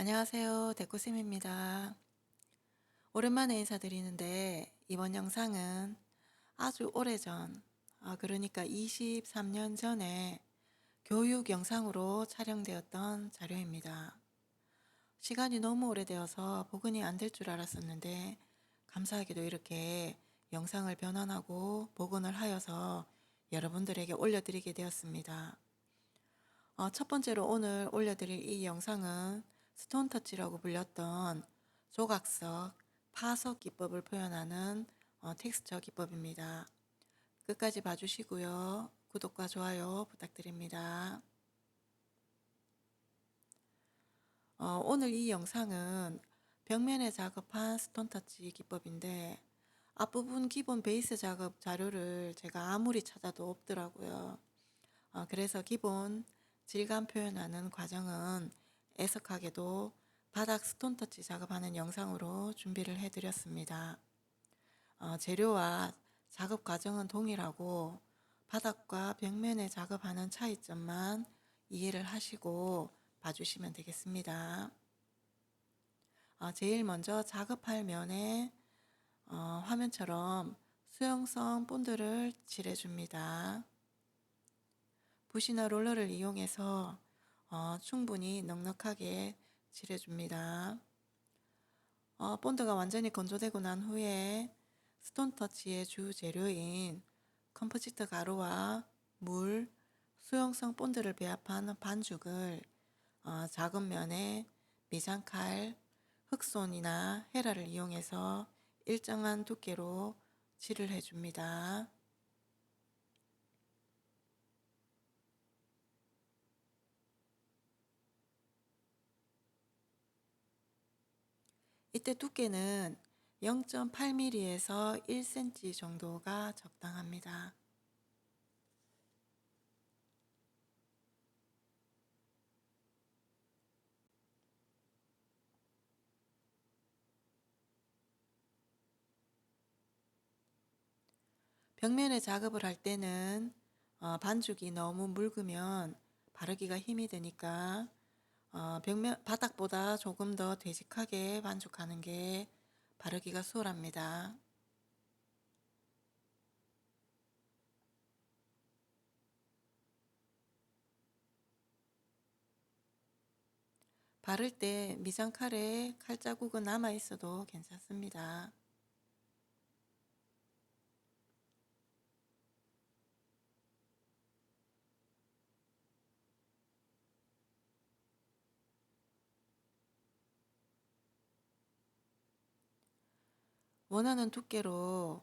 안녕하세요. 데코쌤입니다. 오랜만에 인사드리는데 이번 영상은 아주 오래전, 아, 그러니까 23년 전에 교육 영상으로 촬영되었던 자료입니다. 시간이 너무 오래되어서 복원이 안 될 줄 알았었는데 감사하게도 이렇게 영상을 변환하고 복원을 하여서 여러분들에게 올려드리게 되었습니다. 어, 첫 번째로 오늘 올려드릴 이 영상은 스톤터치라고 불렸던 조각석, 파석 기법을 표현하는 어, 텍스처 기법입니다. 끝까지 봐주시고요. 구독과 좋아요 부탁드립니다. 어, 오늘 이 영상은 벽면에 작업한 스톤터치 기법인데 앞부분 기본 베이스 작업 자료를 제가 아무리 찾아도 없더라고요. 어, 그래서 기본 질감 표현하는 과정은 애석하게도 바닥 스톤 터치 작업하는 영상으로 준비를 해드렸습니다. 어, 재료와 작업 과정은 동일하고 바닥과 벽면에 작업하는 차이점만 이해를 하시고 봐주시면 되겠습니다. 어, 제일 먼저 작업할 면에 어, 화면처럼 수용성 본드를 칠해줍니다. 붓이나 롤러를 이용해서 어, 충분히 넉넉하게 칠해줍니다. 어, 본드가 완전히 건조되고 난 후에 스톤터치의 주 재료인 컴포지트 가루와 물, 수용성 본드를 배합한 반죽을 어, 작은 면에 미장칼, 흑손이나 헤라를 이용해서 일정한 두께로 칠을 해줍니다. 이때 두께는 0.8mm에서 1cm 정도가 적당합니다. 벽면에 작업을 할 때는 어, 반죽이 너무 묽으면 바르기가 힘이 드니까 어, 벽면 바닥보다 조금 더 되직하게 반죽하는 게 바르기가 수월합니다. 바를 때 미장칼에 칼자국은 남아 있어도 괜찮습니다. 원하는 두께로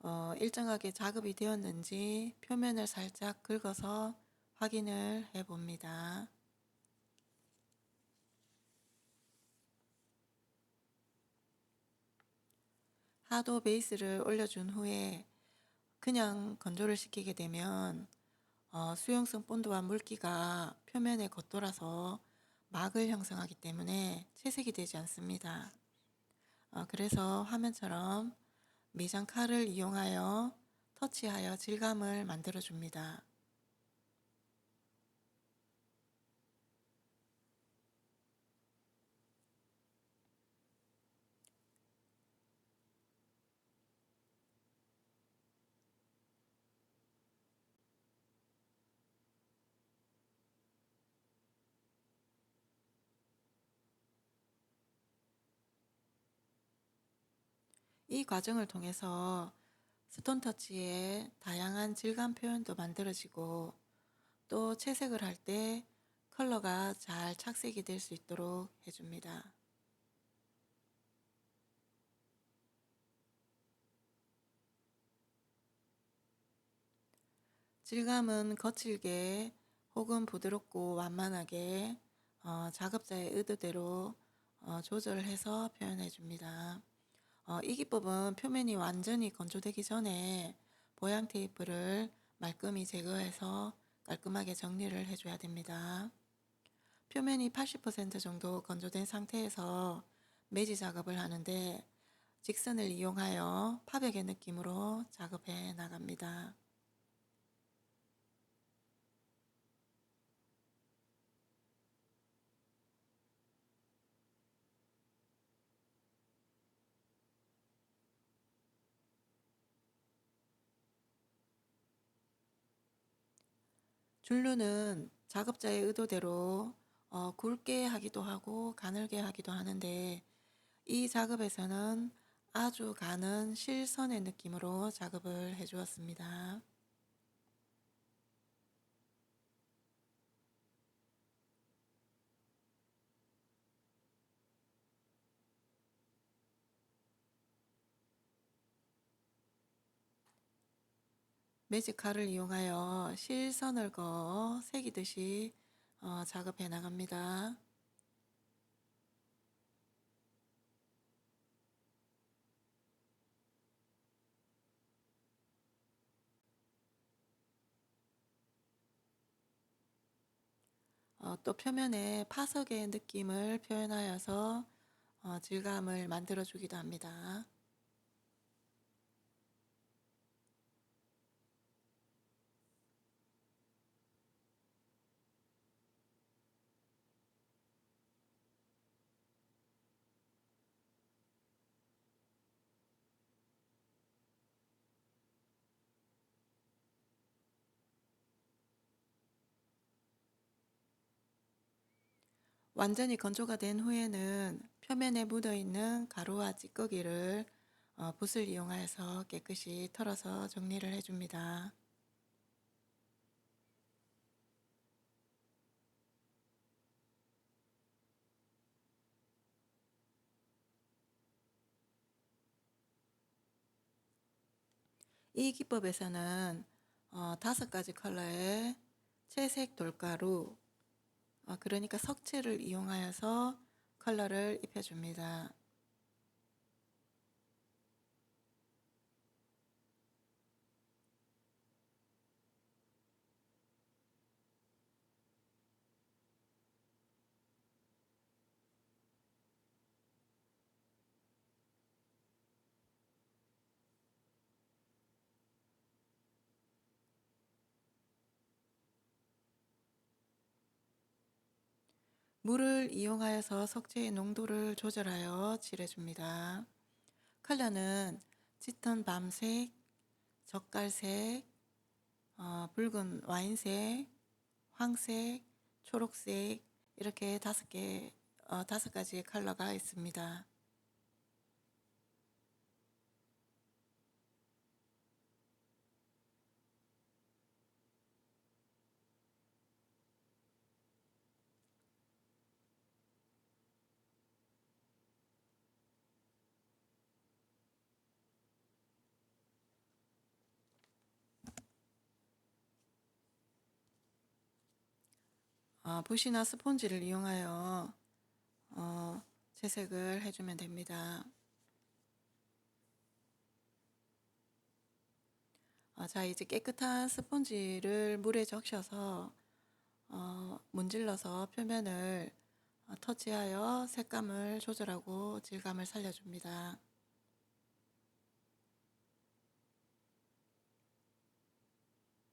어, 일정하게 작업이 되었는지 표면을 살짝 긁어서 확인을 해 봅니다. 하도 베이스를 올려준 후에 그냥 건조를 시키게 되면 어, 수용성 본드와 물기가 표면에 겉돌아서 막을 형성하기 때문에 채색이 되지 않습니다. 어, 그래서 화면처럼 미장 칼을 이용하여 터치하여 질감을 만들어 줍니다. 이 과정을 통해서 스톤터치의 다양한 질감 표현도 만들어지고 또 채색을 할 때 컬러가 잘 착색이 될 수 있도록 해줍니다. 질감은 거칠게 혹은 부드럽고 완만하게 어, 작업자의 의도대로 어, 조절해서 표현해 줍니다. 어, 이 기법은 표면이 완전히 건조되기 전에 보양 테이프를 말끔히 제거해서 깔끔하게 정리를 해줘야 됩니다. 표면이 80% 정도 건조된 상태에서 매지 작업을 하는데 직선을 이용하여 파벽의 느낌으로 작업해 나갑니다. 줄루는 작업자의 의도대로 어, 굵게 하기도 하고 가늘게 하기도 하는데 이 작업에서는 아주 가는 실선의 느낌으로 작업을 해 주었습니다. 매직 칼을 이용하여 실선을 그어 새기듯이 어, 작업해 나갑니다. 어, 또 표면에 파석의 느낌을 표현하여서 어, 질감을 만들어 주기도 합니다. 완전히 건조가 된 후에는 표면에 묻어 있는 가루와 찌꺼기를 어, 붓을 이용하여서 깨끗이 털어서 정리를 해줍니다. 이 기법에서는 어, 다섯 가지 컬러의 채색 돌가루, 어, 그러니까 석채를 이용하여서 컬러를 입혀줍니다. 물을 이용하여서 석재의 농도를 조절하여 칠해줍니다. 컬러는 짙은 밤색, 젓갈색, 어, 붉은 와인색, 황색, 초록색 이렇게 다섯 개, 어, 다섯 가지의 컬러가 있습니다. 어, 붓이나 스폰지를 이용하여 어, 채색을 해주면 됩니다. 어, 자 이제 깨끗한 스폰지를 물에 적셔서 어, 문질러서 표면을 어, 터치하여 색감을 조절하고 질감을 살려줍니다.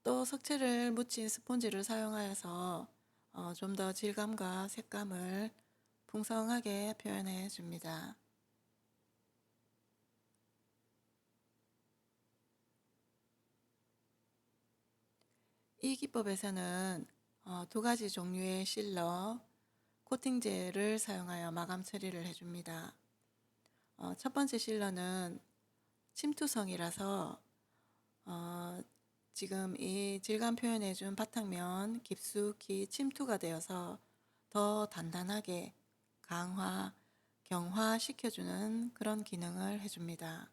또 석채를 묻힌 스폰지를 사용하여서 어, 좀 더 질감과 색감을 풍성하게 표현해 줍니다. 이 기법에서는 어, 두 가지 종류의 실러, 코팅제를 사용하여 마감 처리를 해줍니다. 어, 첫 번째 실러는 침투성이라서 어, 지금 이 질감 표현해준 바탕면 깊숙이 침투가 되어서 더 단단하게 강화, 경화시켜주는 그런 기능을 해줍니다.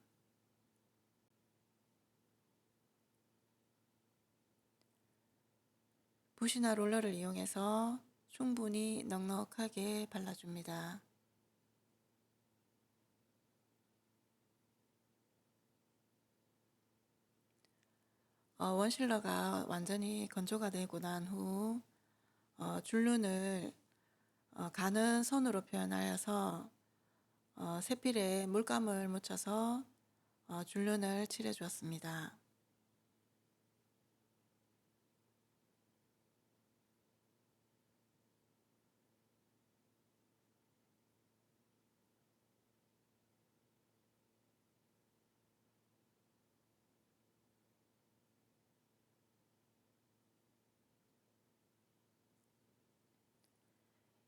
붓이나 롤러를 이용해서 충분히 넉넉하게 발라줍니다. 어, 원실러가 완전히 건조가 되고 난후 어, 줄눈을 어, 가는 손으로 표현하여서 어, 세필에 물감을 묻혀서 어, 줄눈을 칠해 주었습니다.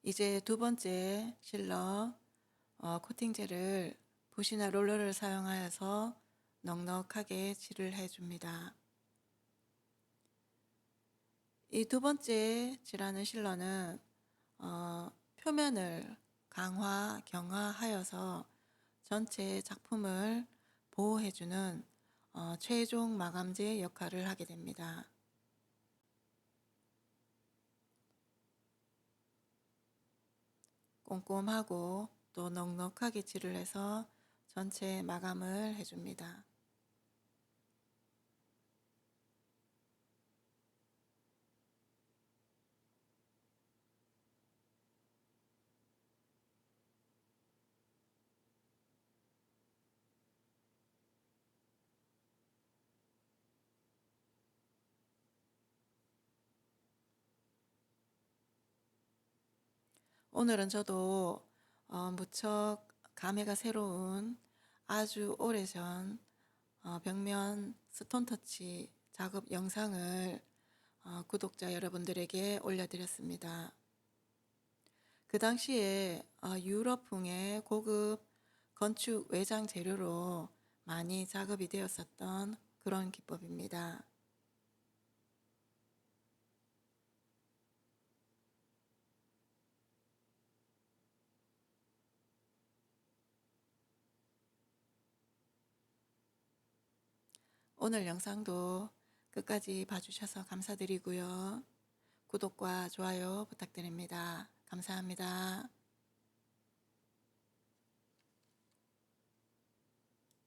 이제 두 번째 실러 어, 코팅제를 붓이나 롤러를 사용하여서 넉넉하게 칠을 해줍니다. 이 두 번째 칠하는 실러는 어, 표면을 강화, 경화하여서 전체 작품을 보호해주는 어, 최종 마감제 역할을 하게 됩니다. 꼼꼼하고 또 넉넉하게 칠을 해서 전체 마감을 해줍니다. 오늘은 저도 어, 무척 감회가 새로운 아주 오래전 어, 벽면 스톤터치 작업 영상을 어, 구독자 여러분들에게 올려드렸습니다. 그 당시에 어, 유럽풍의 고급 건축 외장 재료로 많이 작업이 되었었던 그런 기법입니다. 오늘 영상도 끝까지 봐주셔서 감사드리고요. 구독과 좋아요 부탁드립니다. 감사합니다.